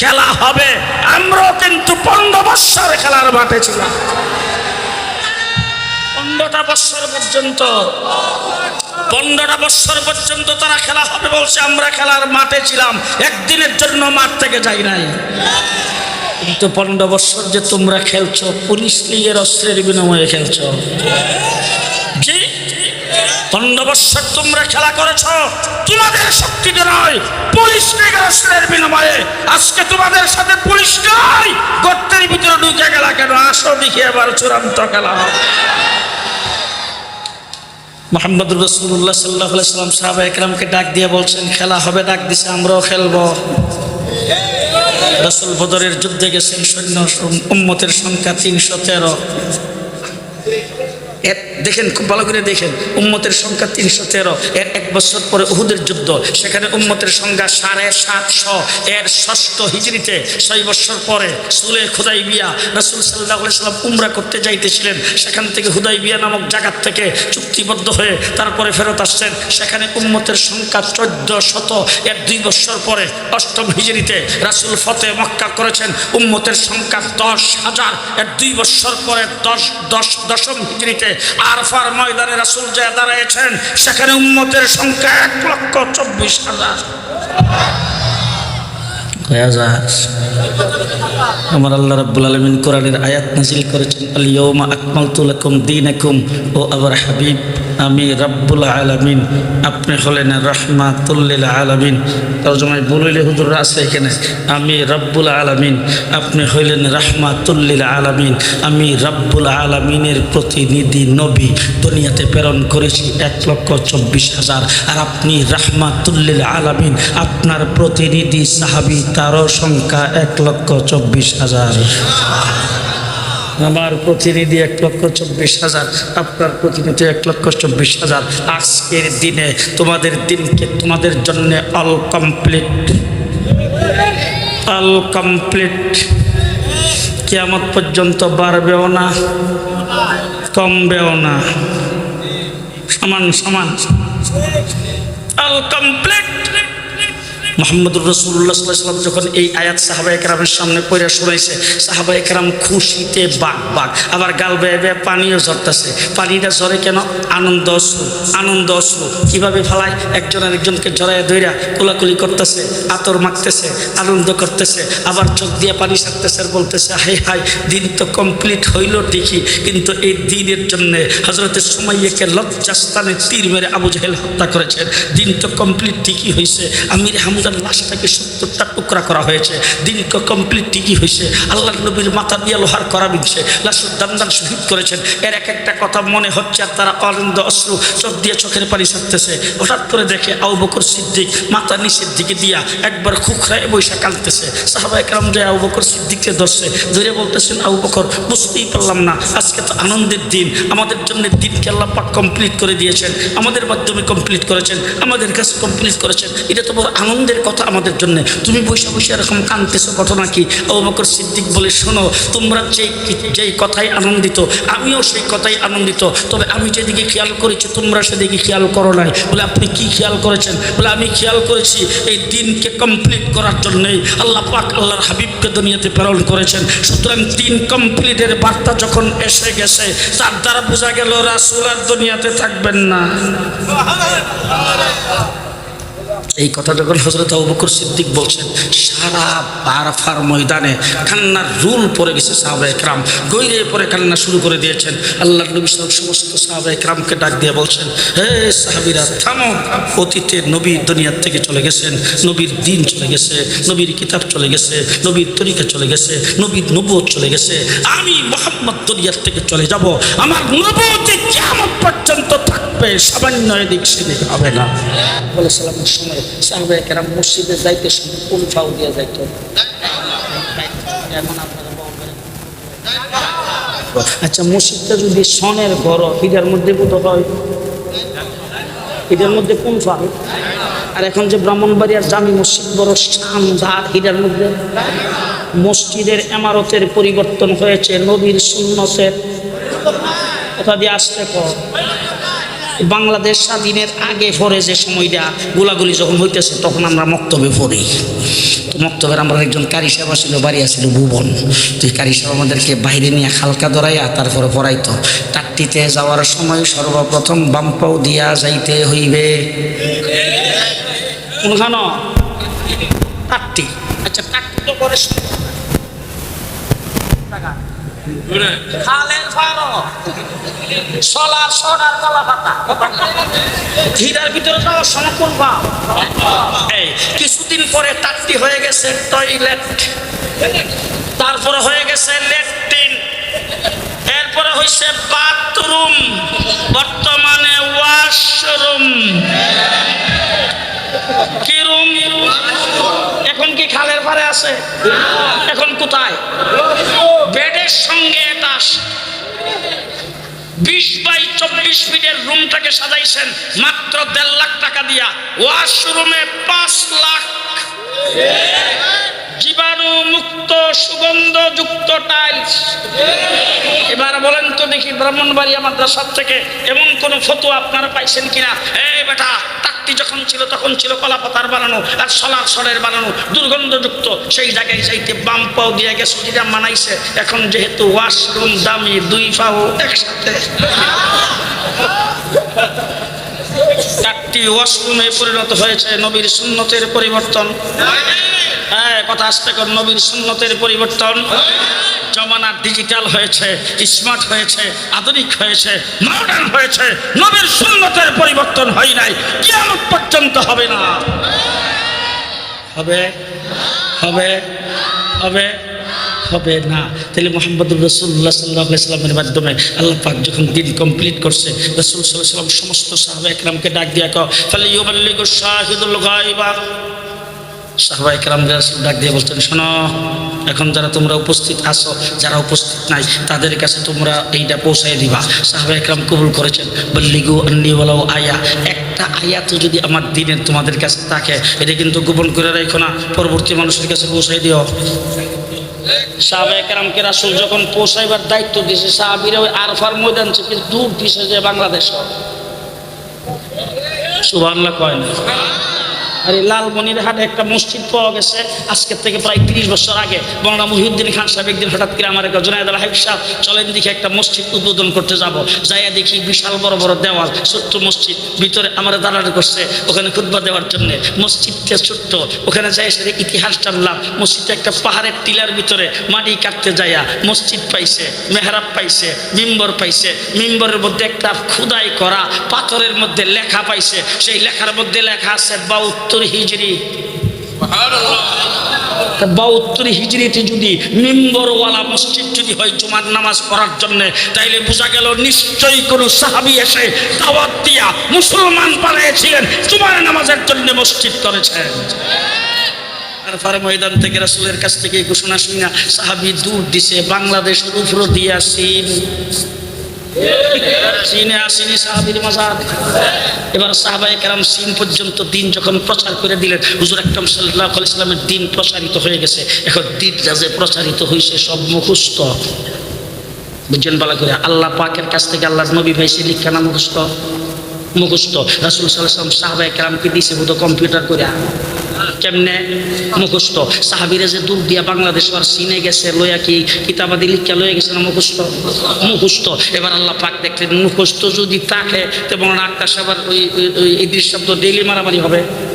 খেলা হবে। আমরাও কিন্তু পনেরো বৎসর খেলার মাঠে ছিলাম। পনেরোটা বৎসর পর্যন্ত, পনেরোটা বৎসর পর্যন্ত তারা খেলা হবে বলছে, আমরা খেলার মাঠে ছিলাম। একদিনের জন্য মাঠ থেকে যাই নাই। কিন্তু পনেরো বৎসর যে তোমরা খেলছো, পুলিশ লীগের অস্ত্রের বিনিময়ে খেলছো। পনেরো বৎসর তোমরা খেলা করেছ। তোমাদের শক্তিতে নয়, পুলিশ লীগের অস্ত্রের বিনিময়ে। আজকে তোমাদের সাথে পুলিশ নয় গর্তের ভিতরে ঢুকে গেলা কেন? আসো দেখি এবার চূড়ান্ত খেলা হবে। মোহাম্মদ রসুল্লাহ সাল্লাহ সাল্লাম সাহাবা একরামকে ডাক দিয়ে বলছেন, খেলা হবে, ডাক দিছে, আমরাও খেলব। রসুল বদরের যুদ্ধে গেছেন, সৈন্য উম্মতের সংখ্যা তিনশো তেরো। এর দেখেন, খুব ভালো করে দেখেন, উম্মতের সংখ্যা তিনশো তেরো, এর এক বছর পরে উহুদের যুদ্ধ, সেখানে উম্মতের সংখ্যা সাড়ে সাতশো, এর ষষ্ঠ হিজড়িতে ছয় বছর পরে সুলে খুদাই বিয়া রসুল সাল্লাহ সাল্লাম উমরা করতে যাইতেছিলেন, সেখান থেকে হুদাই বিয়া নামক জায়গার থেকে চুক্তিবদ্ধ হয়ে তারপরে ফেরত আসছেন, সেখানে উম্মতের সংখ্যা চোদ্দ শত, এর দুই বছর পরে অষ্টম হিজড়িতে রাসুল ফতে মক্কা করেছেন, উম্মতের সংখ্যা দশ হাজার, এর দুই বছর পরে দশ দশ দশম হিজড়িতে আরফার ময়দানে রাসুল যায় দাঁড়িয়েছেন সেখানে উম্মতের সংখ্যা এক লক্ষ চব্বিশ হাজার। হাজার আমার আল্লাহ রাব্বুল আলমিন কোরআনের আয়াত নাজিল করেছেন আলিয়মা আকমালতু লাকুম দীনাকুম, ও আবার হাবিব, আমি রাব্বুল আলামিন আপনি হলেন রহমাতুল্লিল আলামিন। তর্জমায় বলিলে হুজুর আছে এখানে, আমি রাব্বুল আলামিন, আপনি হইলেন রহমাতুল্লিল আলামিন। আমি রাব্বুল আলামিনের প্রতিনিধি, নবী, দুনিয়াতে প্রেরণ করেছি এক লক্ষ চব্বিশ হাজার। আর আপনি রাহমাতুল্লিল আলামিন, আপনার প্রতিনিধি, সাহাবি তারও সংখ্যা এক লক্ষ চব্বিশ হাজার। আমার প্রতিনিধি এক লক্ষ চব্বিশ হাজার, আপনার প্রতিনিধি এক লক্ষ চব্বিশ হাজার। আজকের দিনে তোমাদের দিনকে তোমাদের জন্য অল কমপ্লিট অল কমপ্লিট কেয়ামত পর্যন্ত বাড়বেও না, কমবেও না। সমান সমান। অল কমপ্লিট মোহাম্মদুর রসুল্লাহ সাল্লাম যখন এই আয়াত সাহাবা একরামের সামনে পড়ে শুনেছে সাহাবা একরাম খুশিতে বাঘ বাঘ, আবার গাল বেয়ে বেয়ে পানিও ঝরতেছে। পানিটা ঝরে কেন? আনন্দ অশ্রু আনন্দ অশ্রু। কীভাবে ফেলায়? একজন আরেকজনকে জড়ায় ধইরা কোলাকুলি করতেছে, আতর মাখতেছে, আনন্দ করতেছে, আবার চোখ দিয়ে পানি ছাড়তেছে, বলতেছে হাই হাই দিন তো কমপ্লিট হইল ঠিকই, কিন্তু এই দিনের জন্য হজরতের সময়কে লজ্জাস্থানে তীর মেরে আবু জাহেল হত্যা করেছেন। দিন তো কমপ্লিট ঠিকই হয়েছে আমির হামদার লাশটাকে সত্তরটা টুকরা করা হয়েছে। দিন কমপ্লিট ঠিকই হয়েছে। আল্লাহ নবীর মাথা দিয়ে লোহার করা বিনছে। লাশের দান্দান শহীদ করেছেন। এর এক একটা কথা মনে হচ্ছে আর তারা আনন্দ অশ্রু, চোখ দিয়ে চোখের পানি ছাড়তেছে। হঠাৎ করে দেখে আউ বকর সিদ্দিক মাথা নিচের দিকে দিয়া একবার খুখরায় বৈশা কাঁদতেছে। সাহাবা একরাম যে আউ বকর সিদ্দিককে ধরছে, ধরে বলতেছেন আউ বকর, বুঝতেই পারলাম না। আজকে তো আনন্দের দিন। আমাদের জন্য দিনকে আল্লাহ পাক কমপ্লিট করে দিয়েছেন। আমাদের মাধ্যমে কমপ্লিট করেছেন। আমাদের কাছে কমপ্লিট করেছেন। এটা তো বড় আনন্দের কথা আমাদের জন্য। তুমি বসে বসে এরকম কাঁদতেছো ঘটনা কি আবু বকর সিদ্দিক বলে, শোনো, তোমরা যেই যেই কথাই আনন্দিত, আমিও সেই কথাই আনন্দিত। তবে আমি যেদিকে খেয়াল করেছি, তোমরা সেদিকে খেয়াল করো নাই। বলে, আপনি কি খেয়াল করেছেন? বলে, আমি খেয়াল করেছি এই দিনকে কমপ্লিট করার জন্যই আল্লাহ পাক আল্লাহর হাবিবকে দুনিয়াতে প্রেরণ করেছেন। সুতরাং দিন কমপ্লিটের বার্তা যখন এসে গেছে, তার দ্বারা বোঝা গেল রাসুল আর দুনিয়াতে থাকবেন না। এই কথা যখন হজরত আবুবকর সিদ্দিক বলছেন, সারা বারফার ময়দানে কান্নার রুল পড়ে গেছে সাহাবা একরাম। গৈরে পরে কান্না শুরু করে দিয়েছেন। আল্লাহ নবী সমস্ত সাহাবা একরামকে ডাক দিয়ে বলছেন, হে সাহাবিরা, থামো। অতীতে নবী দুনিয়ার থেকে চলে গেছেন, নবীর দিন চলে গেছে, নবীর কিতাব চলে গেছে, নবীর তরিকা চলে গেছে, নবীর নবুয়ত চলে গেছে। আমি মোহাম্মদ দুনিয়ার থেকে চলে যাব। আমার নবুয়তে কেমন পর্যন্ত সামান্য এদিক সেদিক হবে না। বলে সালামের সময় মসজিদে যাইতে সময় কোন ফাউ দিয়ে যাইত আচ্ছা মসজিদটা যদি সনের ঘর এটার মধ্যে বোধ হয় এটার মধ্যে কোন ফাল আর এখন যে ব্রাহ্মণবাড়িয়ার জামি মসজিদ, বড় শানদার এটার মধ্যে। মসজিদের এমারতের পরিবর্তন হয়েছে, নবীর সুন্নতের। কথা দিয়ে আসতে কর বাংলাদেশ স্বাধীনের আগে পরে যে সময়টা গোলাগুলি যখন হইতেছে, তখন আমরা মক্তবে পড়ি। তো মক্তবের আমরা একজন কারি সাহেব ছিল বাড়ি আসছিল ভুবন। তো এই কারি সাহেব আমাদেরকে বাইরে নিয়ে হালকা ধরাইয়া তারপরে পড়াইতো। টাট্টিতে যাওয়ার সময় সর্বপ্রথম বাম্পাও দিয়া যাইতে হইবে। আচ্ছা টাট্টি তো করে খালের কলা পাতা ভিতরে এই, কিছুদিন পরে টাট্টি হয়ে গেছে টয়লেট। তারপরে হয়ে গেছে ল্যাট্রিন এরপরে হয়েছে বাথরুম। বর্তমানে ওয়াশরুম। কি রুম এখন কি খালের পারে আছে। এখন কোথায়? বেডের সঙ্গে এটা বিশ বাই চব্বিশ ফিটের রুমটাকে সাজাইছেন মাত্র দেড় লাখ টাকা দিয়া। ওয়াশরুমে পাঁচ লাখ। জীবাণু মুক্ত সুগন্ধ যুক্ত টাইলস এবার বলেন তো দেখি ব্রাহ্মণবাড়িয়া মাদ্রাসার থেকে এমন কোন ফটো আপনারা পাইছেন কিনা? এই বেটা টাকটি যখন ছিল, তখন ছিল কলা পাতার বানানো আর সলার সরের বানানো, দুর্গন্ধযুক্ত। সেই জায়গায় যাইতে বাম পাও দিয়ে গেছে, যেটা মানাইছে। এখন যেহেতু ওয়াশরুম দামি, দুই পাও একসাথে। চারটি ওয়াশরুমে পরিণত হয়েছে নবীর সুন্নতের পরিবর্তন। কথা আসতে কর, নবীর সুন্নতের পরিবর্তন। জমানা ডিজিটাল হয়েছে স্মার্ট হয়েছে, আধুনিক হয়েছে মডার্ন হয়েছে, নবীর সুন্নতের পরিবর্তন হয় নাই। কিয়ামত পর্যন্ত হবে না। হবে? হবে? হবে? হবে না। তাহলে মোহাম্মদ রসুল্লাহ সাল্লাহ ইসলামের মাধ্যমে আল্লাহ পাক যখন দিন কমপ্লিট করছে, রসুল সাল্লাহ সাল্লাম সমস্ত সাহাবা একরামকে ডাক দিয়া কো ফালি ইউবাল্লিগু শাহিদুল গায়বা সাহবা একরাম ডাক দিয়ে বলছেন শোনো, এখন যারা তোমরা উপস্থিত আছো, যারা উপস্থিত নাই, তাদের কাছে তোমরা এইটা পৌঁছাই দিবা। সাহবা একরাম কবুল করেছেন। বল্লিগু আন্নি বলাও আয়া। একটা আয়াতও যদি আমার দিনের তোমাদের কাছে থাকে, এটা কিন্তু গোপন করে রেখো না, পরবর্তী মানুষের কাছে পৌঁছাই দিও। সাহাবা একরামকে রাসুল যখন পৌঁছাইবার দায়িত্ব আরফার ময়দান দূর দিছে যে বাংলাদেশ। সুবাংলা কয় না? আর এই লালমনিরহাটে একটা মসজিদ পাওয়া গেছে, আজকের থেকে প্রায় তিরিশ বছর আগে। বংলা মহিউদ্দিন খান সাহেব একদিন হঠাৎ করে আমার একটা জুনায়দ হাইফ সাহেব, চলেন দেখি একটা মসজিদ উদ্বোধন করতে যাব। যাইয়া দেখি বিশাল বড় বড় দেওয়াল, ছোট্ট মসজিদ, ভিতরে আমার দাঁড়ানো করছে ওখানে খুদ্া দেওয়ার জন্য। মসজিদটা ছোট্ট, ওখানে যাই সেটা ইতিহাস জানলাম। মসজিদটা একটা পাহাড়ের টিলার ভিতরে মাটি কাটতে যাইয়া মসজিদ পাইছে, মেহরাব পাইছে, মিম্বর পাইছে। মিম্বরের মধ্যে একটা খুদাই করা পাথরের মধ্যে লেখা পাইছে। সেই লেখার মধ্যে লেখা আছে বাউত্তর হিজড়ি হিজড়িতে যদি মিম্বরওয়ালা মসজিদ যদি হয় জুমার নামাজ পড়ার জন্য, তাইলে বোঝা গেল নিশ্চয়ই কোনো সাহাবি এসে দাওয়াত মুসলমান বানিয়েছিলেন, জুমার নামাজের জন্য মসজিদ করেছেন। ময়দান থেকে রাসুলের কাছ থেকে ঘোষণা শুনি না সাহাবি দূর দিছে, বাংলাদেশের উপর দিয়া সিন চীনে আসেনি সাহাবির মাজার। এবার সাহাবাই কেরাম চীন পর্যন্ত দিন যখন প্রচার করে দিলেন, হুজুর আকরম সাল্লাহ ইসলামের দিন প্রচারিত হয়ে গেছে। এখন দিন যা যে প্রচারিত হয়েছে সব মুখস্থ। বুঝছেন বলা করে? আল্লাহ পাকের কাছ থেকে আল্লাহর নবী ভাইসে লিখানা মুখস্থ? মুখস্থ। রাসুল সাল্লাম সাহাবাই কেরামকে দিয়েছে বোধ কম্পিউটার করে কেমনে মুখস্থ? সাহাবিরে যে দূর দিয়া বাংলাদেশ আর সিনে গেছে, লইয়া কি কিতাবাদি লিখা লইয়া গেছে না মুখস্থ? মুখস্থ। এবার আল্লাহ পাক দেখলেন, মুখস্থ যদি থাকে, তেমন আকাশ আবার ওই, ওই- এই দৃশ্য শব্দ ডেইলি মারামারি হবে।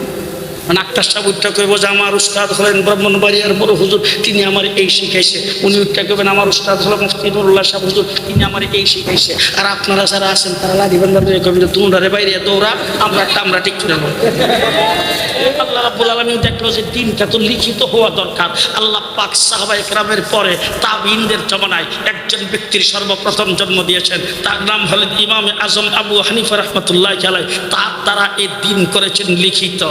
মানে সাহেব উঠটা কইব যে আমার উস্তাদ হলেন ব্রাহ্মণবাড়িয়ার বড় হুজুর, তিনি আমার এই শিখাইছে। উনি উঠটা কইবেন আমার উস্তাদ হলো মুফতি নুরুল্লাহ সাহেব হুজুর, তিনি আমার এই শিখাইছে। আর আপনারা যারা আছেন, তারা লাদি বান্দার কইবেন যে, তোমরা বাইরে দৌড়া, আমরা একটা, আমরা ঠিক করে নেব। আল্লাহ রাব্বুল আলামিন দেখল যে, দিনটা তো লিখিত হওয়া দরকার। আল্লাহ পাক সাহাবা ইকরামের পরে তাবিনদের জমানায় একজন ব্যক্তির সর্বপ্রথম জন্ম দিয়েছেন। তার নাম হলেন ইমামে আজম আবু হানিফা রহমতুল্লাহ আলাই তার দ্বারা এই দিন করেছেন লিখিত।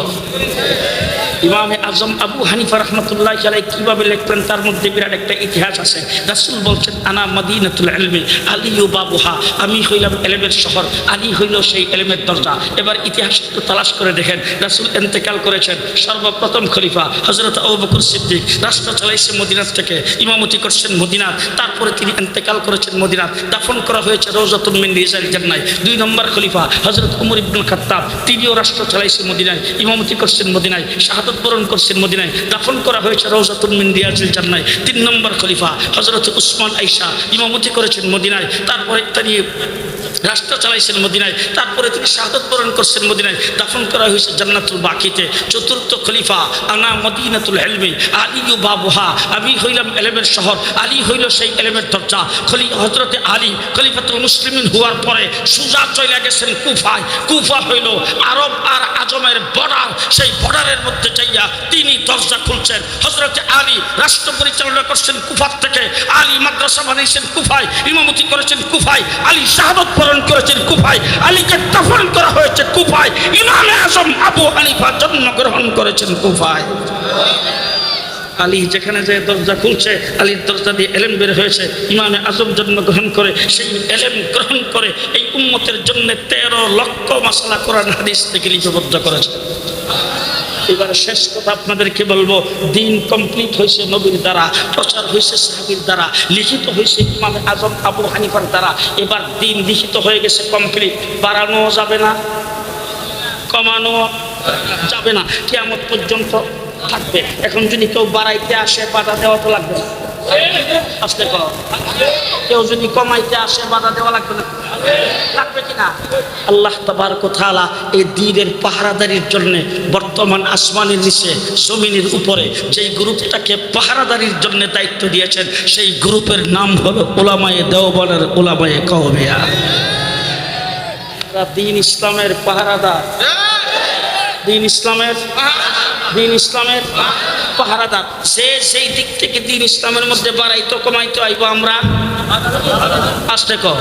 Yeah. ইমামে আজম আবু হানিফা রহমতুল্লাহ আলাই কীভাবে লিখবেন তার মধ্যে বিরাট একটা ইতিহাস আছে। রাসুল বলছেন, আনা মদিনাতুল এলমে আলী ও বাবুহা। আমি হইলাম এলেমের শহর, আলী হইল সেই এলেমের দরজা। এবার ইতিহাস একটু তালাশ করে দেখেন, রাসুল এন্তেকাল করেছেন, সর্বপ্রথম খলিফা হজরত আবু বকর সিদ্দিক, রাষ্ট্র চালাইছে মদিনাত থেকে, ইমামতি করছেন মদিনাত তারপরে তিনি এন্তেকাল করেছেন মদিনাত দাফন করা হয়েছে রৌজাতুল মিন রিজাল জান্নাই। দুই নম্বর খলিফা হজরত উমর ইবনুল খাত্তাব, তিনিও রাষ্ট্র চালাইছে মদিনায়, ইমামতি করছেন মদিনায়। শাহাদত বরণ করছেন মদিনায়। দাফন করা হয়েছে রৌজাতুল মিন জান্নায়। তিন নম্বর খলিফা হজরত উসমান আইসা ইমামতি করেছেন মদিনায়। তারপরে তিনি রাষ্ট্র চালাইছেন মদিনায়, তারপরে তিনি শাহাদত বরণ করছেন মদিনায়, দাফন করা হয়েছে জান্নাতুল বাকিতে। চতুর্থ খলিফা, আনা মদিনাতুল এলমে আলী ও বাবুহা, আমি হইলাম এলেমের শহর, আলী হইল সেই এলেমের দরজা। খলি হজরতে আলী, খলিফাতুল মুসলিমিন হওয়ার পরে সুজা চলে গেছেন কুফায়। কুফা হইল আরব আর আজমের বর্ডার। সেই বর্ডারের মধ্যে যাইয়া তিনি দরজা খুলছেন। হজরতে আলী রাষ্ট্র পরিচালনা করছেন কুফার থেকে। আলী মাদ্রাসা বানিয়েছেন কুফায়, ইমামতি করেছেন কুফায়। আলী শাহাদত বরণ করেছেন কুফায়, আলীকে দাফন করা হয়েছে কুফায়, ইমামে আজম আবু হানিফা জন্মগ্রহণ করেছেন কুফায়। আলী যেখানে যে দরজা খুলছে, আলীর দরজা দিয়ে এলেম বের হয়েছে, ইমামে আজম জন্মগ্রহণ করে, সেই এলেম গ্রহণ করে এই উম্মতের জন্য তেরো লক্ষ মশলা কোরআন হাদিস থেকে লিপিবদ্ধ করেছে। এবার শেষ কথা আপনাদেরকে বলব, দিন কমপ্লিট হয়েছে নবীর দ্বারা, প্রচার হয়েছে সাহাবির দ্বারা, লিখিত হয়েছে ইমামে আজম আবু হানিফার দ্বারা, এবার দিন লিখিত হয়ে গেছে কমপ্লিট বাড়ানো যাবে না, কমানো যাবে না কেমন পর্যন্ত থাকবে। এখন যদি কেউ বাড়াইতে আসে, বাধা দেওয়া তো লাগবে না। আসতে কেউ যদি কমাইতে আসে, বাধা দেওয়া লাগবে না। আল্লাহ তাবার কোথালা এই দিনের পাহারাদারির জন্য বর্তমান আসমানের নিচে জমিনের উপরে যেই গ্রুপটাকে পাহারাদারির জন্য দায়িত্ব দিয়েছেন সেই গ্রুপের নাম হলো ওলামায়ে দেওবানের ওলামায়ে কহমিয়া দিন ইসলামের পাহারাদার। দিন ইসলামের? দিন ইসলামের? পাহারাদার। যে সেই দিক থেকে দিন ইসলামের মধ্যে বাড়াইতো কমাইতো আইব আমরা। আসতে কর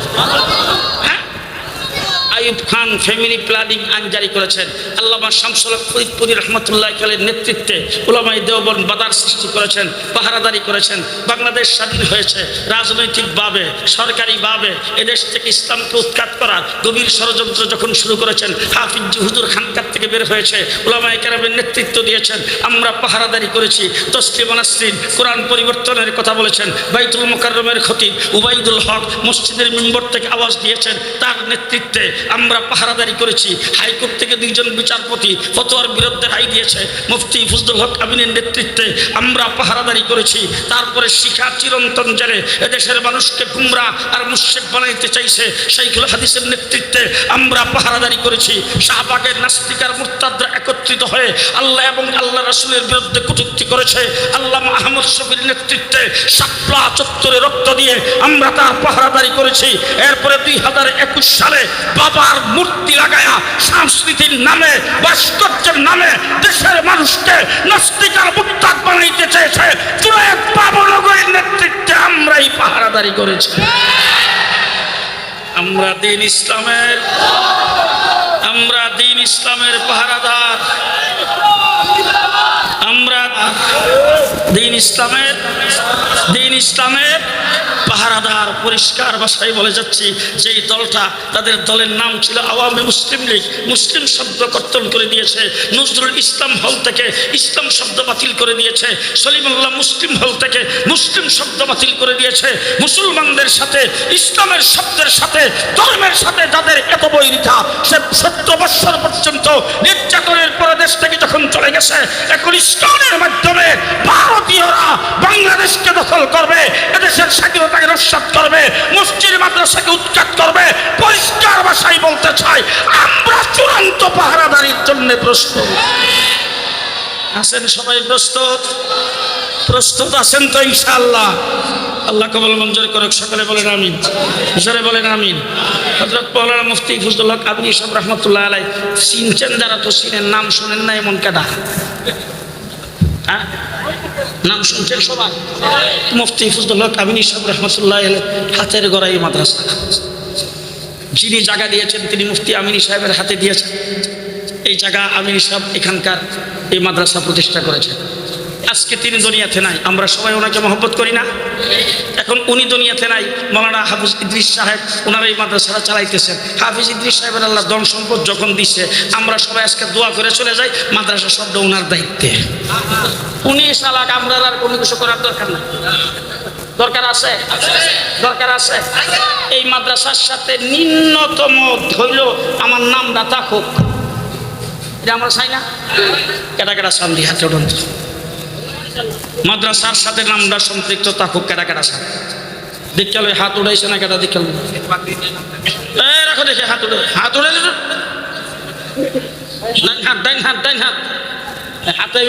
আইব খান ফ্যামিলি প্ল্যানিং আইন জারি করেছেন। আল্লামা শামসুল ফরিদপুরি রহমতুল্লাহ খালের নেতৃত্বে ওলামাই দেওবন বাদার সৃষ্টি করেছেন, পাহারাদারি করেছেন। বাংলাদেশ স্বাধীন হয়েছে রাজনৈতিকভাবে, সরকারিভাবে এদেশ থেকে ইসলামকে উৎখাত করার গভীর ষড়যন্ত্র যখন শুরু করেছেন, হাফিজ হুজুর খানকার থেকে বের হয়েছে ওলামাই কেরামের নেতৃত্ব দিয়েছেন। আমরা পাহারাদারি করেছি, তসলিম নাসরিন কোরআন পরিবর্তনের কথা বলেছেন, বাইতুল মোকাররমের খতিব উবাইদুল হক মসজিদের মেম্বর থেকে আওয়াজ দিয়েছেন, তার নেতৃত্বে আমরা পাহারাদারি করেছি। হাইকোর্ট থেকে দুইজন বিচারপতি ফতোয়ার বিরুদ্ধে রায় দিয়েছে। মুফতি ফজলুল হক আমিনের নেতৃত্বে আমরা পাহারাদারি করেছি। তারপরে শিখা চিরন্তন জেলে এদেশের মানুষকে গুমরা আর মুশেক বানাইতে চাইছে। সেইগুলো হাদিসের নেতৃত্বে আমরা পাহারাদারি করেছি। শাহবাগের নাস্তিকার মুরতাদরা একত্রিত হয়ে আল্লাহ এবং আল্লাহ রাসুলের বিরুদ্ধে কটূক্তি করেছে। আল্লাহ আহমদ শফির নেতৃত্বে শাপলা চত্বরে রক্ত দিয়ে আমরা তার পাহারাদারি করেছি। এরপরে দুই হাজার একুশ সালে বাবার মূর্তি লাগায়া সংস্কৃতির নামে ভাস্কর্যের নামে দেশের মানুষকে নাস্তিকার মুক্তাক বানাইতে চেয়েছে। জুনায়দ বাবনগরের নেতৃত্বে আমরাই পাহারাদারি করেছি। আমরা দিন ইসলামের, আমরা দিন ইসলামের পাহারাদার। আমরা দিন ইসলামের দিন ইসলামের পাহারাদার, পরিষ্কার ভাষায় বলে যাচ্ছি, যেই দলটা তাদের দলের নাম ছিল আওয়ামী মুসলিম লীগ, মুসলিম শব্দ কর্তন করে দিয়েছে, নজরুল ইসলাম হল থেকে ইসলাম শব্দ বাতিল করে দিয়েছে, সলিমুল্লাহ মুসলিম হল থেকে মুসলিম শব্দ বাতিল করে দিয়েছে, মুসলমানদের সাথে, ইসলামের শব্দের সাথে, ধর্মের সাথে যাদের এত বৈরিতা সে সত্তর বৎসর পর্যন্ত নির্যাতনের পরে দেশ থেকে যখন চলে গেছে, এখন ইসলামের মাধ্যমে ভারতীয়রা বাংলাদেশকে দখল করবে, এদেশের স্বাধীনতাকে নস্বাত করবে মসজিদ মাদ্রাসাকে উৎখাত করবে, পরিষ্কার ভাষায় বলতে চাই আমরা চূড়ান্ত পাহারাদারির জন্য প্রস্তুত। আছেন সবাই প্রস্তুত? প্রস্তুত আছেন তো ইনশাআল্লাহ। আল্লাহ কবল মঞ্জুর করুক, সকলে বলেন আমিন। হুসারে বলেন আমিন। হজরত মৌলানা মুফতি ফজলুল হক আবনি সব রহমতুল্লাহ আলাই চিনছেন যারা তো চিনেন, নাম শোনেন না এমন কেডা? হ্যাঁ? নাম শুনছেন সবাই? মুফতি ফজল হক আমিনী সাহেব রহমতুল্লাহ হাতের গড়াই মাদ্রাসা। যিনি জায়গা দিয়েছেন, তিনি মুফতি আমিনী সাহেবের হাতে দিয়েছেন। এই জায়গা আমিনী সাহেব এখানকার এই মাদ্রাসা প্রতিষ্ঠা করেছেন। আজকে তিনি দুনিয়াতে নাই, আমরা সবাই ওনাকে মহব্বত করি না। এখন উনি দুনিয়াতে নাই, মৌলানা হাফিজ ইদ্রিস সাহেব ওনারা এই মাদ্রাসাটা চালাইতেছেন। হাফিজ ইদ্রিস সাহেবের আল্লাহ ধন সম্পদ যখন দিছে, আমরা সবাই আজকে দোয়া করে চলে যাই, মাদ্রাসা শব্দ ওনার দায়িত্বে। উনি সালাক আমরা আর কোনো কিছু করার দরকার নাই। দরকার আছে? দরকার আছে? এই মাদ্রাসার সাথে নিম্নতম ধৈল আমার নামটা থাকুক। এটা আমরা চাই না? কেটা কেটা সামনে হাতে উঠুন তো। মাদ্রাসার সাথে নামটা সম্পৃক্ত থাকুক কেটা কেটা সামনে দেখাল হাত উড়াইছে না কেটা দেখাল রাখো দেখে, হাত উড়ে হাত উঠে ডাইন হাত ডাইন হাত ডাইন হাত। হাতে